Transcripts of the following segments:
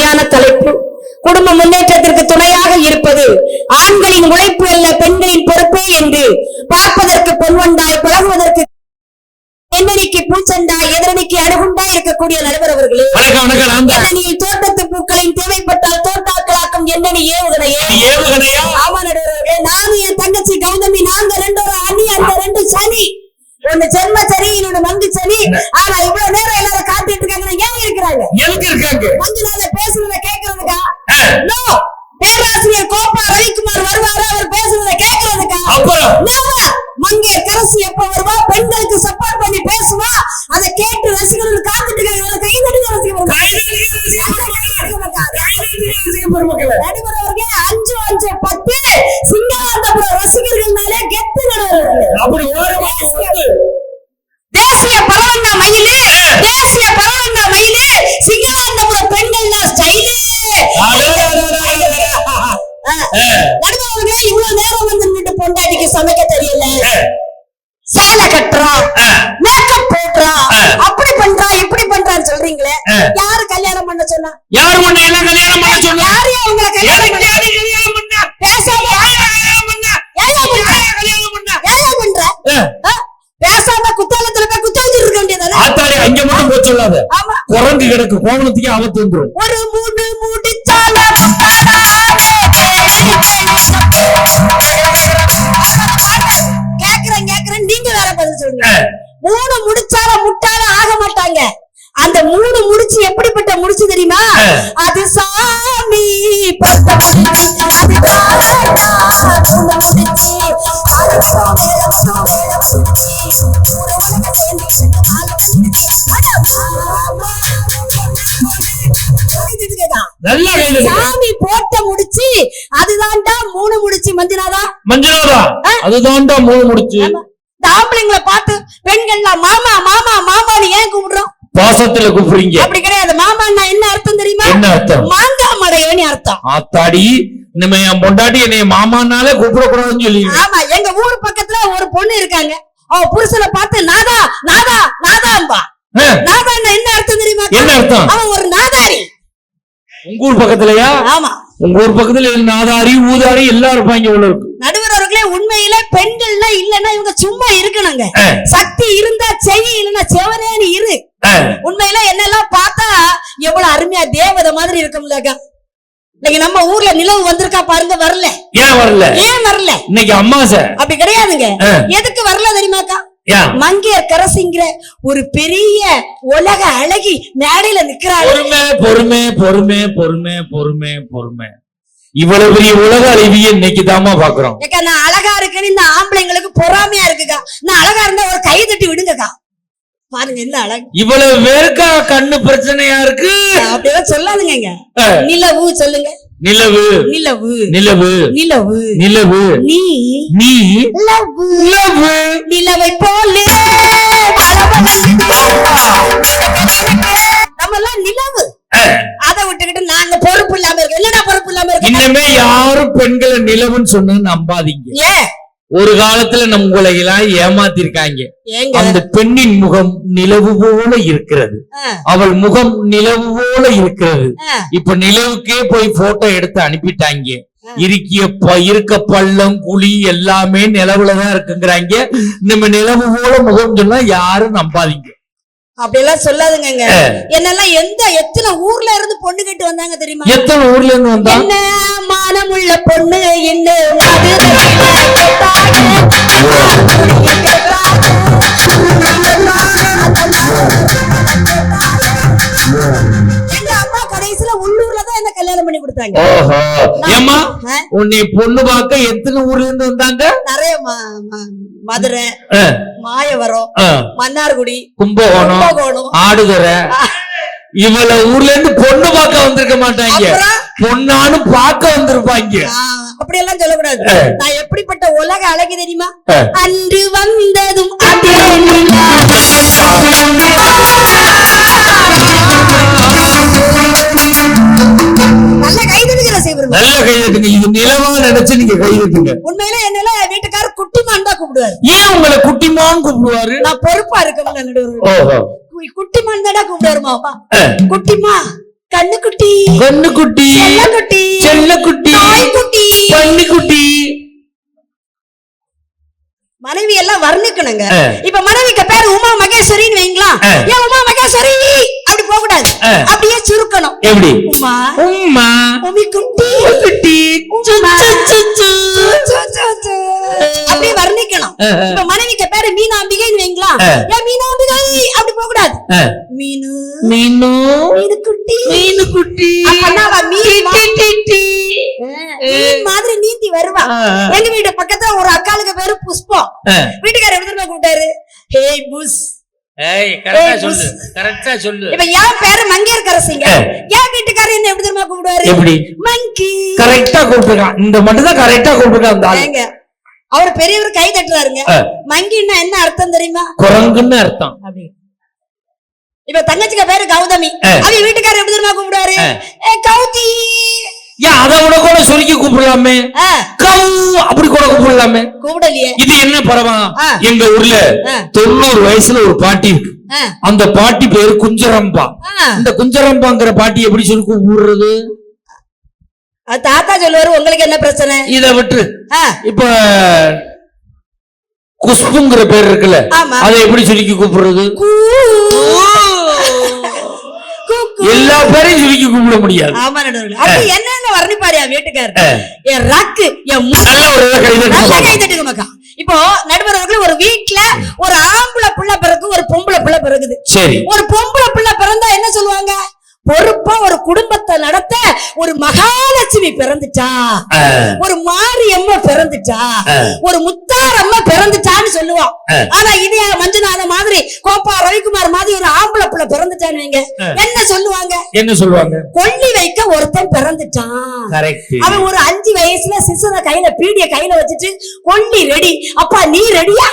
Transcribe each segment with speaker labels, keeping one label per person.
Speaker 1: அருமையான தலைப்பு. குடும்ப முன்னேற்றத்திற்கு துணையாக இருப்பது ஆண்களின் உழைப்பு அல்ல பெண்களின் பொறுப்பே என்று பார்ப்பதற்கு பொன்வண்டாய் பழகுவதற்கு பெண்ணடிக்கு பூச்சண்டாய் எதிரடிக்கு அணுகுண்டாய் இருக்கக்கூடிய நடுவர் அவர்களே. எண்ணெயில் தோட்டத்து பூக்களின் தேவைப்பட்டால் தோட்டாக்களாக்கும் எண்ணெய் ஏவுகணையே. ஆமா நடுவர்களே நானும் என் தங்கச்சி கௌதமி நாங்க ரெண்டு அணி அந்த ரெண்டு சனி. ஒண்ணு ஜென்ம சனி இன்னொன்னு மங்கு சனி ஆனா இவ்வளவு நேரம் எல்லாரும் காத்துட்டு இருக்காங்க ஏன் இருக்கிறாங்க
Speaker 2: எதுக்கு இருக்காங்க
Speaker 1: கொஞ்ச நாள்ல பேசுறத கேக்குறதுக்கா பேராசிரியர் கோப்பா ரவிக்குமார் வருவாரு அவர் பேசுறத கேக்குறதுக்கா?
Speaker 2: அப்புறம்.
Speaker 1: மங்கே கரசு எப்ப வருவா? பெண்களுக்கு சப்போர்ட் பண்ணி பேசுவா? அதை கேட்டு ரசிகர்கள் காத்துட்டு இருக்காங்க கை நடுவர் அவர்களே அஞ்சு அஞ்சு பத்து. சிங்களாந்தபுரம் ரசிகர்கள்னாலே கெத்து நடுவர்
Speaker 2: அப்படி ஓரமா வந்து
Speaker 1: தேசிய பரவங்க மயிலு தேசிய பரவங்க மயிலு சிங்களாந்தபுரம் பெண்கள் தான் ஸ்டைலு நடுவர் அவர்களே இவ்வளவு நேரம் வந்து பொண்டாட்டிக்கு சமைக்க தெரியல. சேலை கட்டுறான் மேக்கப் போடுறான் அப்படி பண்றான் இப்படி பண்றான்னு சொல்றீங்களே. யாரு கல்யாணம் பண்ண சொன்னா?
Speaker 2: யார் உன்னை எல்லாம் கல்யாணம் பண்ண சொன்னா?
Speaker 1: யாரு உங்களை கல்யாணம் பண்ண
Speaker 2: கல்யாணம்
Speaker 1: பேசாம
Speaker 2: கல்யாணம் பண்ணா?
Speaker 1: பண்ற?
Speaker 2: கல்யாணம் பண்ணா?
Speaker 1: ஏன் பண்ற? பேசாம குத்தாலத்துல போய் குத்த வச்சிட்டு இருக்க வேண்டியதானே
Speaker 2: ஆத்தாடி அங்க மட்டும் போய் சொல்லாத.
Speaker 1: ஆமா.
Speaker 2: குரங்கு கிடக்கு கோவணத்துக்கே ஆபத்து வந்துரும்.
Speaker 1: ஒரு மூடு மஞ்சுநாதா
Speaker 2: அதுதான்டா மூணு முடிச்சு.
Speaker 1: ஆம்பளைங்களை பார்த்து பெண்கள்லாம் மாமா மாமா மாமான்னு ஏன் கூப்பிடுறோம்?
Speaker 2: பாசத்துல கூப்பிடுறீங்க.
Speaker 1: அப்படி கிடையாது. மாமான்னா என்ன அர்த்தம் தெரியுமா?
Speaker 2: என்ன அர்த்தம்?
Speaker 1: மாங்காய் மடையன்னு அர்த்தம்.
Speaker 2: ஆத்தாடி நம்ம என் பொண்டாட்டி என்னைய மாமானாலே கூப்பிடக்கூடாதுன்னு சொல்லி
Speaker 1: ஆமா. எங்க ஊர் பக்கத்துல ஒரு பொண்ணு இருக்காங்க. அவ புருஷனை பார்த்து நாதா நாதா நாதாம்பா. நாதான்னா என்ன அர்த்தம் தெரியுமா?
Speaker 2: என்ன அர்த்தம்?
Speaker 1: அவன் ஒரு நாதாரி.
Speaker 2: உங்க ஊர் பக்கத்துலயா?
Speaker 1: ஆமா.
Speaker 2: ஊர் பக்கத்துல நாதாரி ஊதாரி எல்லாம் இருப்பாங்க உள்ள இருக்கு.
Speaker 1: நடுவர் அவர்களே உண்மையில பெண்கள்லாம் இல்லன்னா இவங்க சும்மா இருக்கணுங்க. சக்தி இருந்தா செய்ய இல்லைன்னா செவனேன்னு இரு. உண்மையில என்னெல்லாம் பார்த்தா எவ்வளவு அருமையா தேவதை மாதிரி இருக்கும்லக்கா இன்னைக்கு நம்ம ஊர்ல நிலவு வந்திருக்கா பாருங்க வரல.
Speaker 2: ஏன் வரல?
Speaker 1: ஏன் வரல?
Speaker 2: இன்னைக்கு அம்மாசை
Speaker 1: அப்படி கிடையாதுங்க. எதுக்கு வரல தெரியுமாக்கா மங்கையர் ஒரு பெரிய உலக அழகி மேடையில நிக்கிறாள்.
Speaker 2: பொறுமை பொறுமை பொறுமை பொறுமை பொறுமை பொறுமை. இவ்வளவு பெரிய உலக அழிவியை இன்னைக்கு தாமா பாக்குறோம்.
Speaker 1: நான் அழகா இருக்கேன்னு இந்த ஆம்பளைங்களுக்கு பொறாமையா இருக்குக்கா. நான் அழகா இருந்தா ஒரு கை தட்டி விடுங்கக்கா. பாருங்க என்ன அழகு.
Speaker 2: இவ்வளவு பேருக்கா கண்ணு பிரச்சனையா இருக்கு?
Speaker 1: அப்படியெல்லாம் சொல்லாதுங்க நிலவு சொல்லுங்க.
Speaker 2: நிலவு.
Speaker 1: நிலவு.
Speaker 2: நிலவு.
Speaker 1: நிலவு.
Speaker 2: நிலவு.
Speaker 1: நீ.
Speaker 2: நீ.
Speaker 1: லவ்வு.
Speaker 2: நிலவு
Speaker 1: நிலவை போலே. நம்ம எல்லாம் நிலவு. அதை விட்டுக்கிட்டு நாங்க பொறுப்பு இல்லாம இருக்கோம் என்னடா பொறுப்பு இல்லாம இருக்கோம்
Speaker 2: இன்னமே யாரும் பெண்களை நிலவுன்னு சொன்னு நம்பாதீங்க.
Speaker 1: ஏன்?
Speaker 2: ஒரு காலத்துல நம்ம உங்களை எல்லாம் ஏமாத்திருக்காங்க. அந்த பெண்ணின் முகம் நிலவு போல இருக்கிறது. அவள் முகம் நிலவு போல இருக்கிறது. இப்ப நிலவுக்கே போய் போட்டோ எடுத்து அனுப்பிட்டாங்க. இருக்கிய இருக்க பள்ளம் குழி எல்லாமே நிலவுலதான் இருக்குங்கிறாங்க. நம்ம நிலவு போல முகம் சொன்னா யாரும் நம்பாதீங்க.
Speaker 1: அப்படியெல்லாம் சொல்லாதுங்க என்னெல்லாம் எந்த எத்தனை ஊர்ல இருந்து பொண்ணு கேட்டு வந்தாங்க தெரியுமா?
Speaker 2: எத்தனை ஊர்ல இருந்து வந்தா?
Speaker 1: என்ன மானமுள்ள பொண்ணு என்ன கல்யாணம் பண்ணி கொடுத்தாங்க.
Speaker 2: ஏமா? உன்னை பொண்ணு பார்க்க எத்தனை ஊர்ல இருந்து வந்தாங்க?
Speaker 1: நிறைய மதுரை மாயவரம் மன்னார்குடி
Speaker 2: கும்பகோணம் ஆடுதுறை. இவ்வளவு ஊர்ல இருந்து பொண்ணு பார்க்க வந்திருக்க மாட்டாங்க. பொண்ணானு பார்க்க வந்திருப்பாங்க.
Speaker 1: அப்படியெல்லாம் சொல்லக்கூடாது. நான் எப்படிப்பட்ட உலக அழகி தெரியுமா. அன்று வந்ததும் நல்ல
Speaker 2: கைதட்டுங்க இது நிலவா நினைச்சு நீங்க கைதட்டுங்க
Speaker 1: உண்மையில என்னல வீட்டுக்காரர் குட்டிமான் தான் கூப்பிடுவாரு.
Speaker 2: ஏன் உங்களை குட்டிமான்னு கூப்பிடுவாரு?
Speaker 1: நான் பொறுப்பா இருக்கேன் குட்டிமான் தானே கூப்பிடுவாரு மாமா. குட்டிமா கண்ணுக்குட்டி.
Speaker 2: கண்ணுக்குட்டி.
Speaker 1: செல்லக்குட்டி.
Speaker 2: செல்லக்குட்டி.
Speaker 1: நாய்க்குட்டி
Speaker 2: பன்னிக்குட்டி
Speaker 1: மனைவி எல்லாம் வர்ணிக்கணுங்க. இப்ப மனைவிக்கு பேரு உமா மகேஸ்வரின்னு வைங்களா. ஏன் உமா மகேஸ்வரி? அப்படி போக கூடாது. அப்படியே சுருக்கணும்.
Speaker 2: எப்படி?
Speaker 1: உமா.
Speaker 2: உம்மா.
Speaker 1: உமி குட்டி.
Speaker 2: குட்டி.
Speaker 1: அப்படியே வர்ணிக்கணும். இப்ப மனைவிக்கு பேரு மீனாம்பிகைன்னு வைங்களா. ஏன் மீனாம்பிகை? அப்படி போக கூடாது. மீனு.
Speaker 2: மீனு.
Speaker 1: மீனு குட்டி
Speaker 2: மீனு குட்டி
Speaker 1: மீன் மா-
Speaker 2: டி, டி, டி.
Speaker 1: மீன் மாதிரி நீந்தி வருவா. எங்க வீட்டு பக்கத்துல ஒரு அக்காளுக்கு பேரு புஷ்பம். வீட்டுக்காரர் எப்படி தெரியுமா கூப்பிட்டாரு? ஹே புஷ். அவர் பெரியவர் கை தட்டுறாருங்க. மங்கின்னா என்ன அர்த்தம் தெரியுமா?
Speaker 2: குரங்குன்னு அர்த்தம்.
Speaker 1: இப்ப தங்கச்சிக்கு பேரு கௌதமி. அவ வீட்டுக்காரர் எப்படி தெரியுமா கூப்பிடுவாரு? கௌதி.
Speaker 2: ஏன் அதை விட கூட சொல்லி கூப்பிடலாமே? அப்படி கூட கூப்பிடலாமே?
Speaker 1: கூப்பிடலையே.
Speaker 2: இது என்ன பரமா
Speaker 1: ஆ.
Speaker 2: எங்க ஊர்ல. தொண்ணூறு வயசுல ஒரு பாட்டி இருக்கு. அந்த பாட்டி பேரு குஞ்சரம்பா. இந்த குஞ்சரம்பாங்கிற பாட்டி எப்படி சொல்லி கூப்பிடுறது
Speaker 1: தாத்தா சொல்லுவாரு உங்களுக்கு என்ன பிரச்சனை?
Speaker 2: இத விட்டு இப்ப குஷ்புங்கிற பேர் இருக்குல்ல. அதை எப்படி சொல்லி கூப்பிடுறது. எல்லா பேரையும் சொல்லி கூப்பிட முடியாது.
Speaker 1: ஆமா நடுவர்களே. அப்படி என்னென்ன வர்ணிப்பாரு என் வீட்டுக்காரர்?
Speaker 2: ஆ.
Speaker 1: என் ரக்கு என் முஸ்
Speaker 2: நல்ல ஒரு
Speaker 1: நல்லா கை. தட்டுங்க மக்கா இப்போ நடுவர் அவர்களே ஒரு வீட்ல ஒரு ஆம்பளை பிள்ளை பிறகு ஒரு பொம்பளை பிள்ளை பிறகுது
Speaker 2: சரி.
Speaker 1: ஒரு பொம்பளை பிள்ளை பிறந்தா என்ன சொல்லுவாங்க? பொறுப்பா ஒரு குடும்பத்தை நடத்த ஒரு மகாலட்சுமி பிறந்துட்டா. ஒரு மாரியம்மா பிறந்துட்டா. ஒரு முத்தாரம்மா பிறந்துட்டான்னு சொல்லுவான்
Speaker 2: ஆ.
Speaker 1: ஆனா இதே மஞ்சுநாத மாதிரி கோப்பா ரவிக்குமார் மாதிரி ஒரு ஆம்பளை பிள்ளை பிறந்துட்டான்னு. என்ன சொல்லுவாங்க?
Speaker 2: என்ன சொல்லுவாங்க?
Speaker 1: கொல்லி வைக்க ஒருத்தன் பிறந்துட்டான். அவன் ஒரு அஞ்சு வயசுல சிசனை கையில பீடிய கையில வச்சுட்டு கொல்லி ரெடி. அப்பா நீ ரெடியா?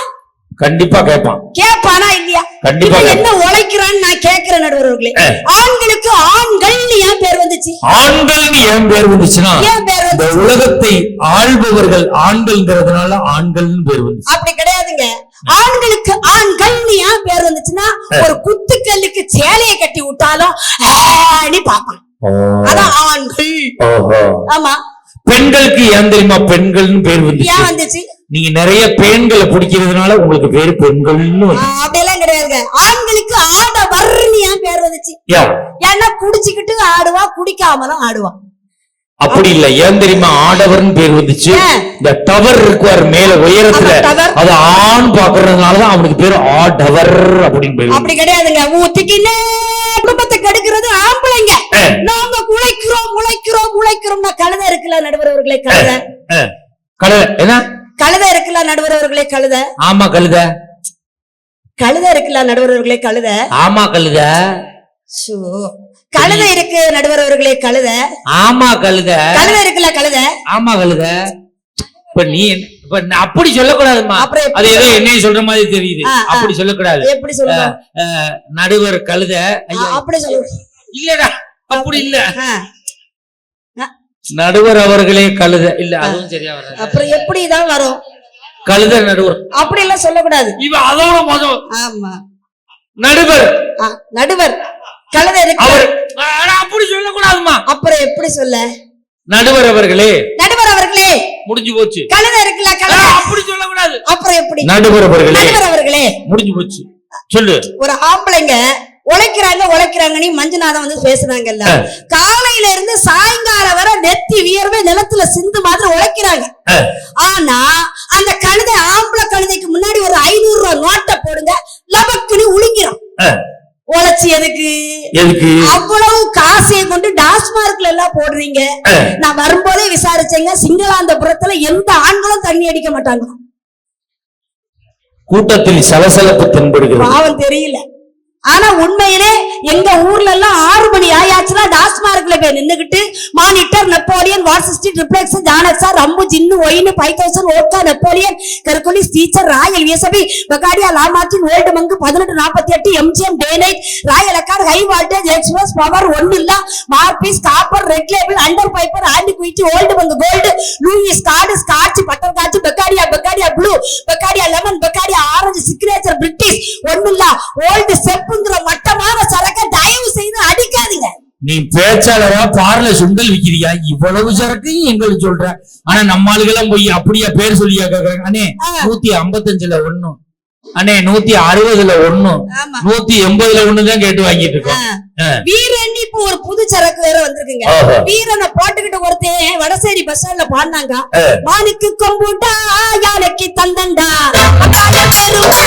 Speaker 2: கண்டிப்பா கேட்பான்
Speaker 1: கேப்பானா இல்லையா?
Speaker 2: கண்டிப்பா கேட்பான்.
Speaker 1: என்ன உழைக்கிறான்னு நான் கேட்கிறேன் நடுவர்களே. ஆண்களுக்கு ஆண்கள் ஏன் பேர் வந்துச்சு?
Speaker 2: ஆண்கள்னு ஏன் பேர் வந்துச்சுன்னா
Speaker 1: ஏன்
Speaker 2: இந்த உலகத்தை ஆள்பவர்கள் ஆண்கள்ங்கிறதுனால ஆண்கள்னு பேர் வந்துச்சு.
Speaker 1: அப்படி கிடையாதுங்க. ஆண்களுக்கு ஆண்கள் ஏன் பேர் வந்துச்சுன்னா ஒரு குத்துக்கல்லுக்கு சேலையை கட்டி விட்டாலும் பாப்பான் அதான் ஆண்கள். ஆமா.
Speaker 2: பெண்களுக்கு ஏன் தெரியுமா பெண்கள்னு பேர்
Speaker 1: ஏன்
Speaker 2: வந்துச்சு?
Speaker 1: வந்துச்சு?
Speaker 2: நீங்க நிறைய பெண்களை பிடிக்கிறதுனால உங்களுக்கு பேரு வந்துச்சு.
Speaker 1: அப்படியெல்லாம் கிடையாதுங்க. ஆண்களுக்கு ஆடவர்னு ஏன் பேர் வந்துச்சு. ஏன்னா குடிச்சுக்கிட்டு ஆடுவா குடிக்காமலும் ஆடுவா.
Speaker 2: அப்படி இல்ல. ஏன் தெரியுமா? ஆடவர்னு பேர் வந்துச்சு? இந்த டவர் இருக்குவார் மேல உயரத்துல. அது ஆண் பாக்குறதுனாலதான் அவனுக்கு பேரு ஆடவர் அப்படின்னு பேர்
Speaker 1: அப்படி கிடையாதுங்க. ஊத்திக்கினே குடும்பத்தை கெடுக்கிறது ஆம்பளைங்க. நாங்க உழைக்கிறோம் உழைக்கிறோம் உழைக்கிறோம்னா கழுதை இருக்குல்ல நடுவரவர்களே கழுதை?
Speaker 2: அஹ், கழுத. என்ன?
Speaker 1: கழுதை இருக்குல்ல நடுவரவர்களே கழுதை?
Speaker 2: ஆமா கழுத.
Speaker 1: கழுதை இருக்குல்ல நடுவரவர்களே கழுதை?
Speaker 2: ஆமா கழுத.
Speaker 1: சோ கழுதை இருக்கு நடுவரவர்களே கழுதை?
Speaker 2: ஆமா கழுத.
Speaker 1: கழுதை இருக்குல்ல கழுதை?
Speaker 2: ஆமா கழுத. இப்ப நீ இப்ப அப்படி சொல்லக்கூடாதுமா. அது ஏதோ என்னைய சொல்ற மாதிரி தெரியுது. அப்படி சொல்லக்கூடாது.
Speaker 1: எப்படி
Speaker 2: அஹ், நடுவர் கழுத. ஐயா,
Speaker 1: அப்படி சொல்லுவோம்
Speaker 2: இல்லடா அப்படி இல்ல. நடுவர் அவர்களே கழுத. இல்ல அதுவும் சரியா வராது.
Speaker 1: அப்புறம் எப்படி தான் வரும்?
Speaker 2: கழுத நடுவர்.
Speaker 1: அப்படி எல்லாம் சொல்லக்கூடாது.
Speaker 2: இவ அதோட மோசம்
Speaker 1: ஆமா.
Speaker 2: நடுவர்.
Speaker 1: நடுவர். கழுதை இருக்கு
Speaker 2: அவர் அப்படி சொல்லக்கூடாதுமா
Speaker 1: அப்புறம் எப்படி சொல்ல?
Speaker 2: நடுவர் அவர்களே.
Speaker 1: நடுவர் அவர்களே.
Speaker 2: முடிஞ்சு போச்சு.
Speaker 1: கழுதை இருக்குல்ல கழுதை.
Speaker 2: அப்படி சொல்லக்கூடாது.
Speaker 1: அப்புறம் எப்படி?
Speaker 2: நடுவர் அவர்களே.
Speaker 1: நடுவர் அவர்களே.
Speaker 2: முடிஞ்சு போச்சு. சொல்லு.
Speaker 1: ஒரு ஆம்பளைங்க உழைக்கிறாங்க உழைக்கிறாங்கன்னு மஞ்சுநாதன் வந்து பேசுனாங்கல்ல. காலையில இருந்து சாயங்காலம் வரை நெத்தி வியர்வை நிலத்துல சிந்து மாதிரி உழைக்கிறாங்க. ஆனா அந்த கழுதை ஆம்பளை கழுதைக்கு முன்னாடி ஒரு ஐநூறு ரூபாய் நோட்டை போடுங்க லபக்குன்னு உழுங்கிறோம்
Speaker 2: அஹ்,
Speaker 1: உழைச்சி எதுக்கு?
Speaker 2: எதுக்கு?
Speaker 1: அவ்வளவு காசையை கொண்டு டாஸ்மார்க்ல எல்லாம் போடுறீங்க. நான் வரும்போதே விசாரிச்சேங்க சிங்களாந்தபுரத்துல எந்த ஆண்களும் தண்ணி அடிக்க மாட்டாங்க.
Speaker 2: கூட்டத்தில் சலசலப்பு தென்படுகிறது.
Speaker 1: பாவம் தெரியல. ஆனா உண்மையிலே எங்க ஊர்ல எல்லாம் ஆறு மணி ஆயாச்சுன்னா டாஸ்மார்க்ல போய் நின்னுகிட்டு மானிட்டர் நெப்போலியன் வாசிஸ்டி triplex ஜானக்ஸா rum gin wine five thousand vodka Napoleon கர்குலி teacher royal வியசபி பகாடியா லாமாச்சின் ஓல்டு மங்கு பதினெட்டு நாற்பத்தி எட்டு எம்ஜிஎம் டே நைட் ராயல் அக்கார் ஹை வால்டேஜ் எக்ஸ்பிரஸ் பவர் ஒன்னு இல்ல Morpheus copper red label hundred piper antiquity old monk gold Louis card scotch butter காட்சி பெக்காடியா பெக்காடியா blue பெக்காடியா lemon பெக்காடியா orange signature British ஒண்ணு இல்ல ஓல்டு செப்புங்கிற மட்டமான சரக்க தயவு செய்து அடிக்காதீங்க.
Speaker 2: நீ பேச்சாளரா பார்ல சுண்டல் விக்கிறியா? இவ்வளவு சரக்கு எங்களுக்கு சொல்ற. ஆனா நம்ம ஆளுகெல்லாம் போய் அப்படியா பேர் சொல்லியா கேக்குறாங்க. அண்ணே. நூத்தி ஐம்பத்தஞ்சுல ஒண்ணும் அண்ணே நூத்தி அறுபதுல ஒண்ணும் நூத்தி எண்பதுல ஒண்ணுதான் கேட்டு வாங்கிட்டு இருக்கோம்.
Speaker 1: வீரன் இப்ப ஒரு புது சரக்கு வேற வந்திருக்குங்க. வீரனை போட்டுக்கிட்டு ஒருத்தன் வடசேரி பஸ் ஸ்டாண்ட்ல பாடினாங்க. மானுக்கு கொம்புண்டா யானைக்கு தந்தண்டா. அக்காய பெருமா,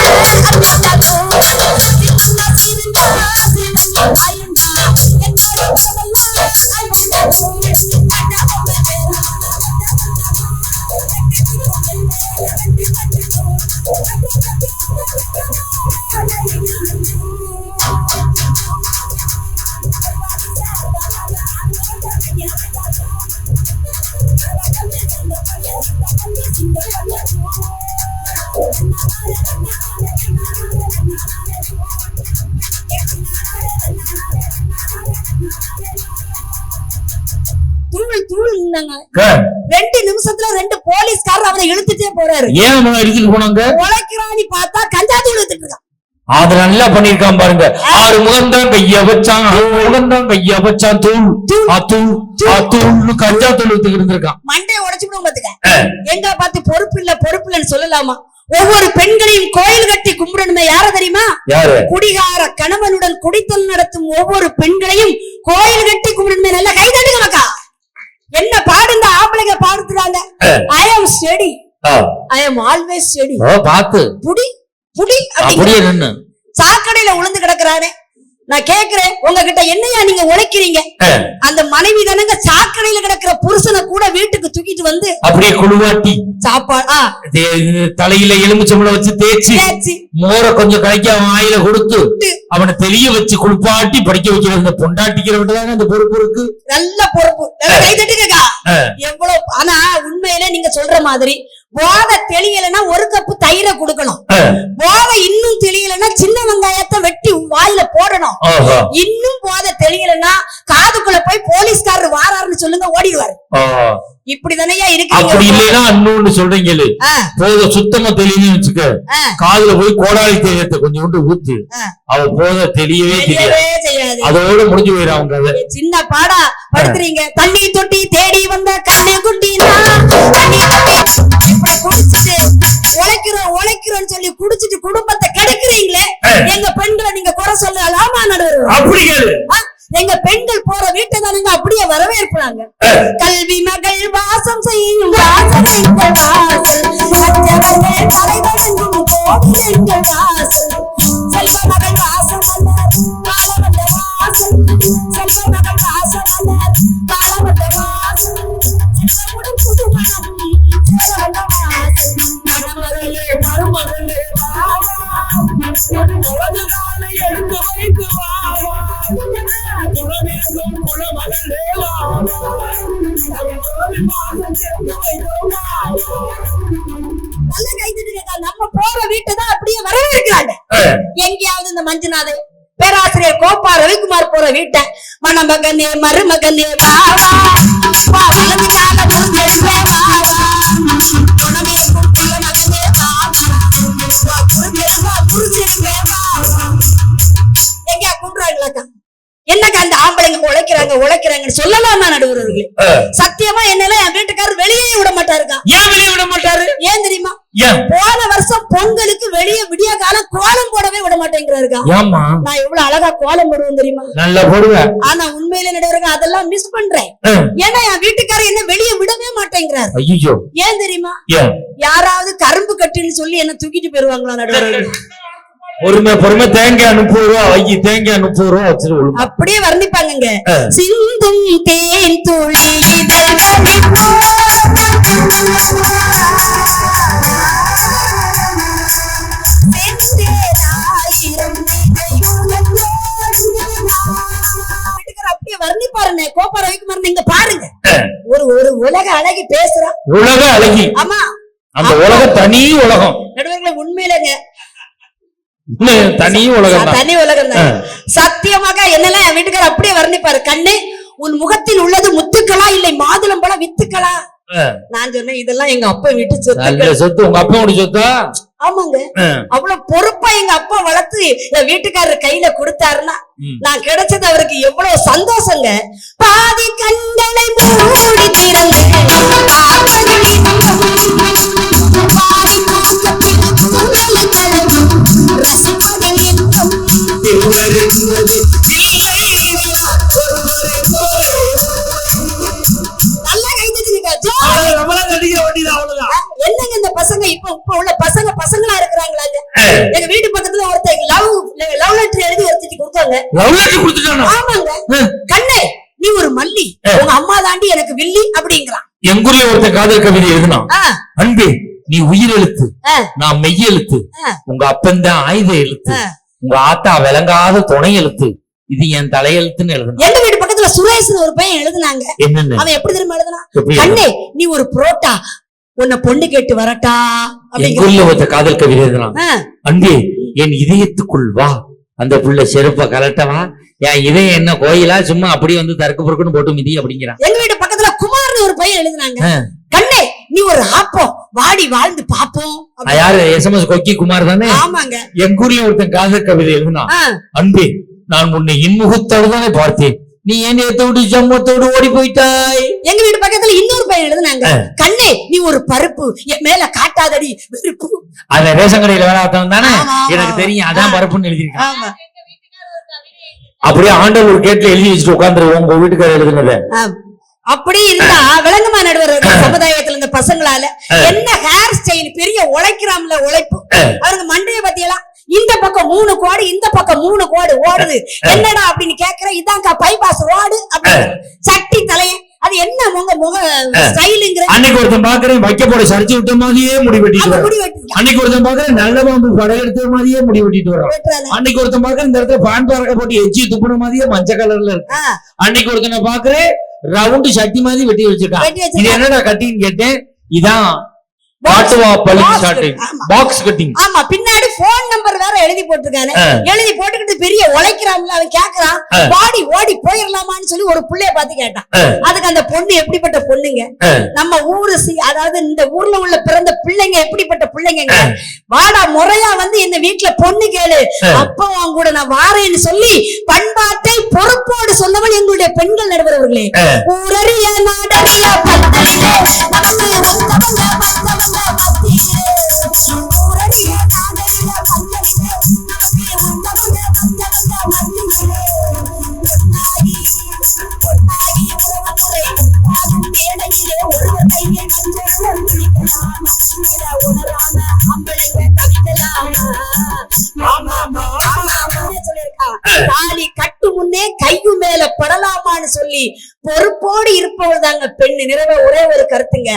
Speaker 1: ரெண்டு நிமிஷத்துல ரெண்டு போலீஸ்காரர் அவரை இழுத்துட்டே போறாரு.
Speaker 2: ஏன் அவனை எடுத்துட்டு போனாங்க?
Speaker 1: உழைக்கிறான்னு பார்த்தா கஞ்சா தூள் இழுத்துட்டு இருக்கான்.
Speaker 2: அது நல்லா பண்ணிருக்கான் பாருங்க. ஆறு முகம் தான் கைய வச்சான். ஆறு முகம் தான் கைய வச்சான். தூள். ஆ தூள். ஆ தூள்னு கஞ்சா தூள் ஊத்துக்கு இருந்திருக்கான்.
Speaker 1: மண்டையை உடைச்சு விடுவோம் பாத்துக்க. எங்க பார்த்து பொறுப்பு இல்ல பொறுப்பு இல்லைன்னு சொல்லலாமா? ஒவ்வொரு பெண்களையும் கோயில் கட்டி கும்பிடணுமே யார தெரியுமா? குடிகார கணவனுடன் குடித்தல் நடத்தும் ஒவ்வொரு பெண்களையும் கோயில் கட்டி கும்பிடணுமே நல்ல கை தட்டுங்க மக்கா. என்ன பாடு இந்த ஆம்பளைங்க பாடுத்துறாங்க. ஐ ஆம் ஸ்டடி. ஐ ஆம் ஆல்வேஸ் ஸ்டடி
Speaker 2: ஓ பாத்து
Speaker 1: புடி புடி
Speaker 2: நின்னு.
Speaker 1: சாக்கடையில உளுந்து கிடக்குறானே. நான் கேக்குறேன் உங்ககிட்ட என்னையா நீங்க உழைக்கிறீங்க. அந்த மனைவி தானங்க சாக்கடையில கிடக்குற புருஷனை கூட வீட்டுக்கு தூக்கிட்டு வந்து
Speaker 2: அப்படியே குழுவாட்டி.
Speaker 1: சாப்பாடு
Speaker 2: தலையில எலுமிச்சம்பளம் வச்சு தேய்ச்சி மோரை கொஞ்சம் கலைக்க அவன் வாயில கொடுத்து அவனை தெளிய வச்சு குளிப்பாட்டி படிக்க வைக்கிற இந்த பொண்டாட்டிக்கிறவங்க தானே அந்த பொறுப்பு இருக்கு.
Speaker 1: நல்ல பொறுப்பு. நல்ல கை தட்டுங்கக்கா
Speaker 2: ஆ.
Speaker 1: எவ்வளவு ஆனா உண்மையில நீங்க சொல்ற மாதிரி போதை தெளியலைன்னா ஒரு கப்பு தயிரை கொடுக்கணும்
Speaker 2: ஆ.
Speaker 1: போதை இன்னும் தெளியலைன்னா சின்ன வெங்காயத்தை வெட்டி வாயில போடணும்
Speaker 2: ஓஹோ.
Speaker 1: இன்னும் போதை தெளியலைன்னா காதுக்குள்ள போய் போலீஸ்காரர் வாராருன்னு சொல்லுங்க ஓடிடுவாரு.
Speaker 2: ஓ.
Speaker 1: இப்படி தானையா
Speaker 2: அப்படி இல்லைன்னா இன்னொன்னு சொல்றீங்களே போத சுத்தமா தெளியுன்னு வச்சுக்க. காதுல போய் கோடாளி தேயத்தை கொஞ்சோண்டு ஊத்து.
Speaker 1: ஆ.
Speaker 2: அவ போத தெரியாது
Speaker 1: தெரியவே செய்யாது.
Speaker 2: அதோட முடிஞ்சு போயிடும் அவங்க
Speaker 1: சின்ன பாடா படுத்துறீங்க. தண்ணி தொட்டி தேடி வந்த கண்ணு குட்டி. தண்ணி தொட்டி குடிச்சிட்டு உழைக்கிறோம் சொல்லி குடிச்சிட்டு குடும்பத்தை கெடுக்குறீங்களே எங்க பெண்களை நீங்க குறை சொல்லலாமா நடுவர்.
Speaker 2: அப்படி
Speaker 1: எங்க பெண்கள் போற வீட்டை தானுங்க அப்படியே வரவேற்கிறாங்க. கல்வி மகள் வாசம் செய்யும் வாசல் எங்கள் வாசல் மற்றவர்கள் தலைவணங்கும் கோவில் எங்கள் வாசல் செல்வ மகள் வாசம் வாசல் செல்வ மகள் நம்ம போற வீட்டைதான் அப்படியே வரவேற்கிறாங்க எங்கேயாவது இந்த மஞ்சுநாதை பேராசிரியர் கோப்பா ரவிக்குமார் போற வீட்டை மணமகனே மருமகனே வா வா வா வலது கால முன்னெடுப்பே வா ஆம்பளைங்க உழைக்கிறாங்க உழைக்கிறாங்கன்னு சொல்லலாமா நடுவர்களே சத்தியமா என்னால என் வீட்டுக்காரர் வெளியே விட மாட்டாருக்கா?
Speaker 2: ஏன் வெளியே விட மாட்டாரு?
Speaker 1: ஏன் தெரியுமா? போன வருஷம் பொங்கலுக்கு வெளியே விடிய காலம் கோலம் போடவே விட மாட்டேங்கிறாருக்கா? நான் எவ்வளவு அழகா கோலம் போடுவேன் தெரியுமா?
Speaker 2: நல்லா போடுவேன்
Speaker 1: ஆனா உண்மையில நடுவர்கள் அதெல்லாம் மிஸ் பண்றேன். ஏன்னா என் வீட்டுக்காரர் என்ன வெளியே விடவே மாட்டேங்கிறாரு.
Speaker 2: ஐயோ
Speaker 1: ஏன் தெரியுமா? யாராவது கரும்பு கட்டின்னு சொல்லி என்ன தூக்கிட்டு போயிருவாங்களா நடுவர்கள்
Speaker 2: பொறுமை பொறுமை தேங்காய் முப்பது ரூபா வைக்கி தேங்காய் முப்பது ரூபா ஒழுங்கா.
Speaker 1: அப்படியே வர்ணிப்பாங்கங்க
Speaker 2: ஆ.
Speaker 1: சிந்தும் தேன் துளி இதழ்களில் செந்தேனாயிரம் விதையுலகோடு வீட்டுக்காரர் அப்படியே வர்ணிப்பாருண்ணே கோப்பா ரவிக்குமார் நீங்க பாருங்க. ஒரு ஒரு உலக அழகி பேசுறா.
Speaker 2: உலக அழகி.
Speaker 1: ஆமா.
Speaker 2: அந்த உலக தனி உலகம்.
Speaker 1: நடுவர்களே உண்மையிலங்க.
Speaker 2: தனி உலகம் தான்
Speaker 1: உலகம் சத்தியமாக என்னெல்லாம் என் வீட்டுக்காரர் அப்படியே வர்ணிப்பாரு. கண்ணு உன் முகத்தில் உள்ளது முத்துக்களா? இல்லை மாதுளம்பழம் வித்துக்களா? நான் சொன்னேன் இதெல்லாம் எங்க அப்பா வீட்டு சொத்துக்கள்
Speaker 2: சொத்து. உங்க அப்பா சொத்தா?
Speaker 1: ஆமாங்க. அவ்வளவு பொறுப்பா எங்க அப்பா வளர்த்து என் வீட்டுக்காரர் கையில கொடுத்தாருன்னா. நான் கிடைச்சது அவருக்கு எவ்வளவு சந்தோஷங்க. பாதி கண்களை மூடி திறந்து
Speaker 3: அவ்வளவுதான்.
Speaker 1: என்னங்க இந்த பசங்க? இப்ப இப்ப உள்ள பசங்க பசங்களா இருக்கிறாங்களாங்க எங்க வீட்டு பக்கத்துல ஒருத்தர் லவ் லவ் லெட்டர் எழுதி ஒருத்தி கொடுத்தாங்க.
Speaker 2: love letter கொடுத்துட்டானா?
Speaker 1: ஆமாங்க. கண்ணே நீ ஒரு மல்லி. உங்க அம்மா தாண்டி எனக்கு வில்லி அப்படிங்கிறான்.
Speaker 2: எங்க ஊர்ல ஒருத்தன் காதல் கவிதை எழுதினான் அன்பே நீ உயிர் எழுத்து. நான் மெய் எழுத்து.
Speaker 1: ஆ.
Speaker 2: உங்க அப்பன் தான் ஆயுத எழுத்து. உங்க ஆத்தா விளங்காத துணை எழுத்து. இது என் தலையெழுத்துன்னு எழுதுனா.
Speaker 1: எங்க வீட்டு பக்கத்துல சுரேஷ்னு ஒரு பையன் எழுதுனாங்க.
Speaker 2: என்னன்னு?
Speaker 1: அவன் எப்படி எழுதுனான்
Speaker 2: எப்படி
Speaker 1: கண்ணே நீ ஒரு புரோட்டா. உன்னை பொண்ணு கேட்டு வரட்டா. அப்படிங்கிற
Speaker 2: ஒருத்த காதல் கவிதை எழுதினான்.
Speaker 1: ஆ,
Speaker 2: அன்பே என் இதயத்துக்குள் வா. அந்த புள்ள செருப்ப கலட்டவா? என் இதயம் என்ன கோயிலா? சும்மா அப்படியே வந்து தருக்கு பொறுக்குன்னு போட்டு மிதி அப்படிங்கிறான்.
Speaker 1: எங்க வீட்டு பக்கத்துல குமார்னு ஒரு பையன் எழுதுனாங்க. கண்ணே நீ ஒரு ஆப்பம் வாடி வாழ்ந்து பாப்போம்.
Speaker 2: யாரு? எஸ்எம்எஸ் கொக்கி குமார் தானே?
Speaker 1: ஆமாங்க.
Speaker 2: எங்க ஊர்ல ஒருத்தன் காதல் கவிதை எழுதினான்
Speaker 1: ஆ,
Speaker 2: அன்பே நான் உன்னை இன்முகத்தோடு தானே பார்த்தேன். நீ ஏன் ஏத்தோடு ஜம்மத்தோடு ஓடி போயிட்டாய்.
Speaker 1: எங்க வீட்டு பக்கத்துல இன்னொரு பையன் எழுதுனாங்க. கண்ணே நீ ஒரு பருப்பு என் மேல காட்டாதடி வெறுப்பு.
Speaker 2: அந்த ரேஷன் கடையில வேலை பார்த்தவன் தானே. எனக்கு தெரியும் அதான். பரப்புன்னு எழுதியிருக்கான். அப்படியே ஆண்டவர் கேட்ல எழுதி வச்சுட்டு உட்காந்துரு உங்க வீட்டுக்காரர் எழுதுனத.
Speaker 1: அப்படி இருந்தா விளங்குமா நடுவர் சமுதாயத்துல இந்த பசங்களால? என்ன ஹேர் ஸ்டைல் பெரிய உழைக்கிறாம்ல உழைப்பு? அவருக்கு மண்டைய பத்தியெல்லாம் இந்த பக்கம் மூணு கோடு இந்த பக்கம் மூணு கோடு ஓடுது. என்னடா அப்படின்னு கேக்குற இதான்க்கா பைபாஸ் ரோடு அப்படின்னு சட்டி தலைய அது என்ன முக முக ஸ்டைலுங்கிற
Speaker 2: அன்னைக்கு ஒருத்தன் பாக்குறேன் வைக்க போட சரிச்சு விட்ட மாதிரியே முடி வெட்டிட்டு
Speaker 1: முடி வெட்டிருக்கான்
Speaker 2: அன்னைக்கு ஒருத்தன் பாக்குறேன் நல்ல பாம்பு படம் எடுத்த மாதிரியே முடி வெட்டிட்டு
Speaker 1: வெட்டுறாங்க.
Speaker 2: அன்னைக்கு ஒருத்தன் பாக்குறேன் இந்த இடத்துல பான் பறக்க போட்டு எச்சி துப்புன மாதிரியே மஞ்சள் கலர்ல இருக்கு. அன்னைக்கு ஒருத்தனை பாக்குறேன் ரவுண்டு சட்டி மாதிரி வெட்டி வச்சிருக்கான் இது. என்னடா கட்டின்னு கேட்டேன் இதான் பாக்ஸ் கட்டிங்
Speaker 1: ஆமா பின்னாடி போன் நம்பர் வேற எழுதி போட்டிருக்கானே. எழுதி போட்டுக்கிட்டு பெரிய உழைக்கிறான்ல அவன் கேக்குறான். பாடி ஓடி போயிடலாமான்னு சொல்லி ஒரு புள்ளைய பார்த்து கேட்டான். அதுக்கு அந்த பொண்ணு எப்படிப்பட்ட பொண்ணுங்க. நம்ம ஊரு அதாவது இந்த ஊர்ல உள்ள பிறந்த பிள்ளைங்க எப்படிப்பட்ட பிள்ளைங்க. வாடா முறையா வந்து இந்த வீட்டுல பொண்ணு கேளு. அப்பா உன் கூட நான் வாரேன்னு சொல்லி பண்பாட்டை பொறுப்போடு சொன்னவன் எங்களுடைய பெண்கள் நடுவர் அவர்களே
Speaker 2: ஆ.
Speaker 1: ஊரறிய நாடறிய பந்தலிலே பொறுப்போடு இருப்பவள் தாங்க பெண்ணு. நிறைவே ஒரே ஒரு கருத்துங்க.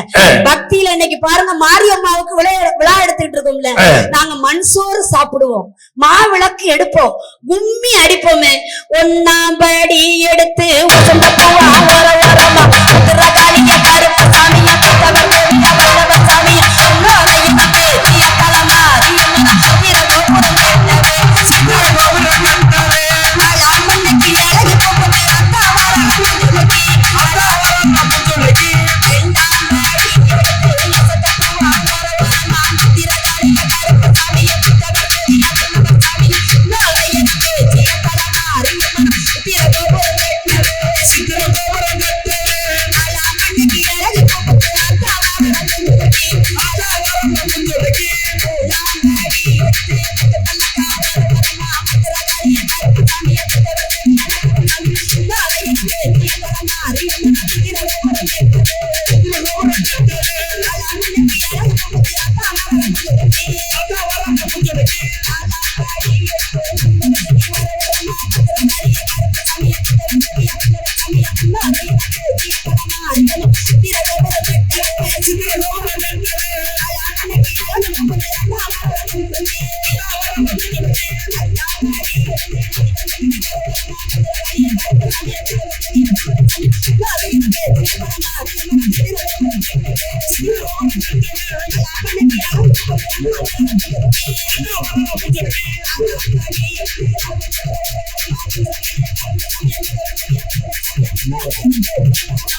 Speaker 1: பக்தியில இன்னைக்கு பாருங்க மாரியம்மாவுக்கு விளையாட விழா எடுத்துக்கிட்டு இருக்கோம்ல. நாங்க மண்சோறு சாப்பிடுவோம். மாவிளக்கு எடுப்போம். கும்மி அடிப்போமே. ஒன்னாம் படி எடுத்து உசந்த பூவா ஓர ஓரமா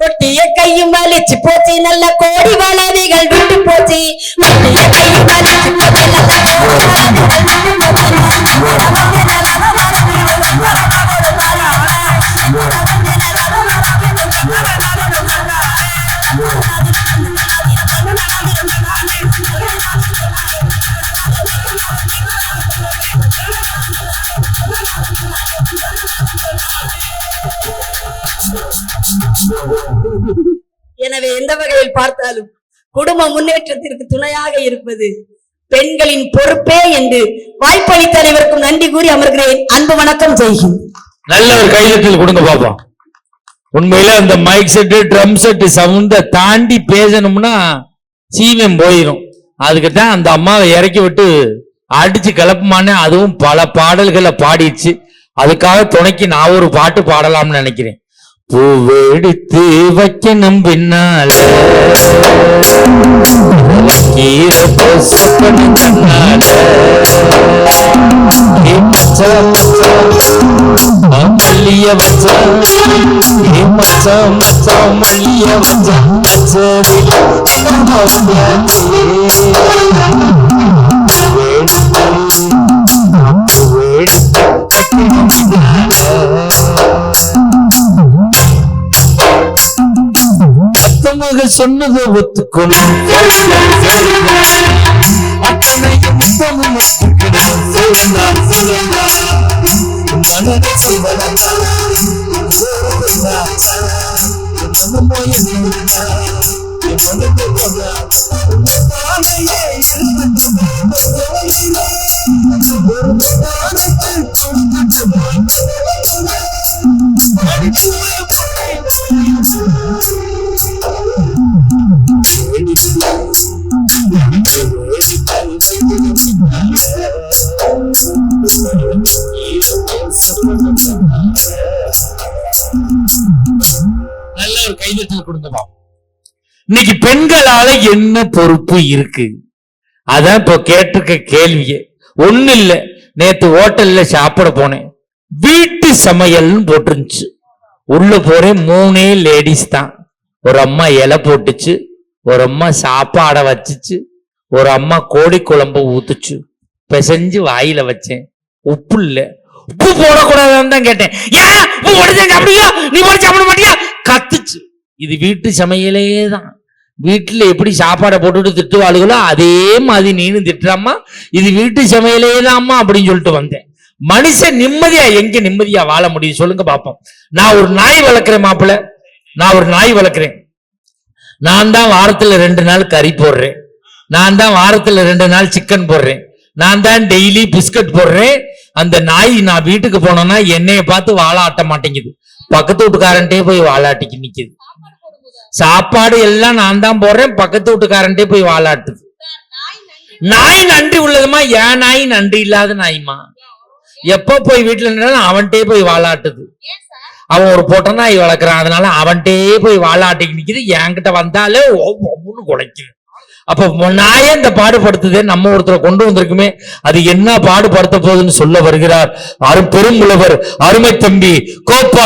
Speaker 1: கொட்டிய கையும் வலிச்சு போச்சு நல்ல கோடி வளவிகள் விட்டு போச்சு. கொட்டிய கையும் வலிச்சு போச்சு நல்ல கோடி வளவிகள் விட்டு எனவே எந்த வகையில் பார்த்தாலும் குடும்ப முன்னேற்றத்திற்கு துணையாக இருப்பது பெண்களின் பொறுப்பே என்று வாய்ப்பளித்த அனைவருக்கும் நன்றி கூறி அமர்கிறேன். அன்பு வணக்கம் செய்கிறேன்
Speaker 2: நல்ல ஒரு கையெழுத்தில் கொடுங்க பாப்போம் உண்மையில அந்த மைக் செட்டு ட்ரம் செட்டு சவுண்ட தாண்டி பேசணும்னா சீமம் போயிடும் அதுக்கு தான் அந்த அம்மாவை இறக்கி விட்டு அடிச்சு கிளப்புமானே அதுவும் பல பாடல்களை பாடிடுச்சு. அதுக்காக துணைக்கு நான் ஒரு பாட்டு பாடலாம்னு நினைக்கிறேன். பூவெடுத்து வைக்கணும் பின்னால கீரை பொசுக்கணும் கண்ணால ஏ மச்சான், மல்லிய ஏ மல்லிய அத்தனையும் முத்தமும் ஒத்துக்கணும் சொல்லுங்க சொல்லுங்க ஒரு கைதட்டல் கொடுங்க இன்னைக்கு பெண்களால என்ன பொறுப்பு இருக்கு? அதான் இப்போ கேட்டிருக்க கேள்வியே. ஒண்ணு இல்ல. நேத்து ஹோட்டல்ல சாப்பிட போனேன். வீட்டு சமையல்னு போட்டுருந்துச்சு. உள்ள போறேன் மூணே லேடிஸ் தான். ஒரு அம்மா இலை போட்டுச்சு. ஒரு அம்மா சாப்பாடை வச்சுச்சு. ஒரு அம்மா கோழி குழம்பு ஊத்துச்சு. பிசைஞ்சு வாயில வச்சேன். உப்பு இல்ல. உப்பு போடக்கூடாதுன்னு தான் கேட்டேன். ஏன்? உப்பு போட்டு சாப்பிடுவியா நீ போட சாப்பிட மாட்டியா? கத்துச்சு. இது வீட்டு சமையலே தான் வீட்டுல எப்படி சாப்பாடை போட்டுட்டு திட்டுவாளுகளோ அதே மாதிரி நீனும் திட்டுறாம்மா. இது வீட்டு சமையலே தான்மா அப்படின்னு சொல்லிட்டு வந்தேன். மனுஷன் நிம்மதியா எங்க நிம்மதியா வாழ முடியும் சொல்லுங்க பாப்போம். நான் ஒரு நாய் வளர்க்குறேன் மாப்பிள்ள. நான் ஒரு நாய் வளர்க்குறேன். நான் தான் வாரத்துல ரெண்டு நாள் கறி போடுறேன். நான் தான் வாரத்துல ரெண்டு நாள் சிக்கன் போடுறேன். நான் தான் டெய்லி பிஸ்கட் போடுறேன். அந்த நாய் நான் வீட்டுக்கு போனேன்னா என்னைய பார்த்து வாழ ஆட்ட மாட்டேங்குது. பக்கத்து வீட்டுக்காரன்ட்டே போய் வாழாட்டிக்கு நிக்குது. சாப்பாடு எல்லாம் நான் தான் போடுறேன் பக்கத்து வீட்டுக்காரன்ட்டே போய் வாழாட்டுது நாய் நன்றி உள்ளதுமா? ஏன் நாய் நன்றி இல்லாத நாய்மா? எப்ப போய் வீட்டுல நின்றாலும் அவன்கிட்டே போய் வாழாட்டுது அவன் ஒரு பொட்ட நாய் வளர்க்குறான் அதனால அவன்கிட்டே போய் வாழாட்டிக்கு நிக்குது. என்கிட்ட வந்தாலே ஒவ்வொன்னு குலைக்குது. அப்ப நாயே இந்த பாடுபடுத்துதே நம்ம ஒருத்தரை கொண்டு வந்திருக்குமே. அது என்ன பாடுபடுத்த போகுதுன்னு சொல்ல வருகிறார். அரு பெரும்புலவர் அருமை தம்பி கோப்பா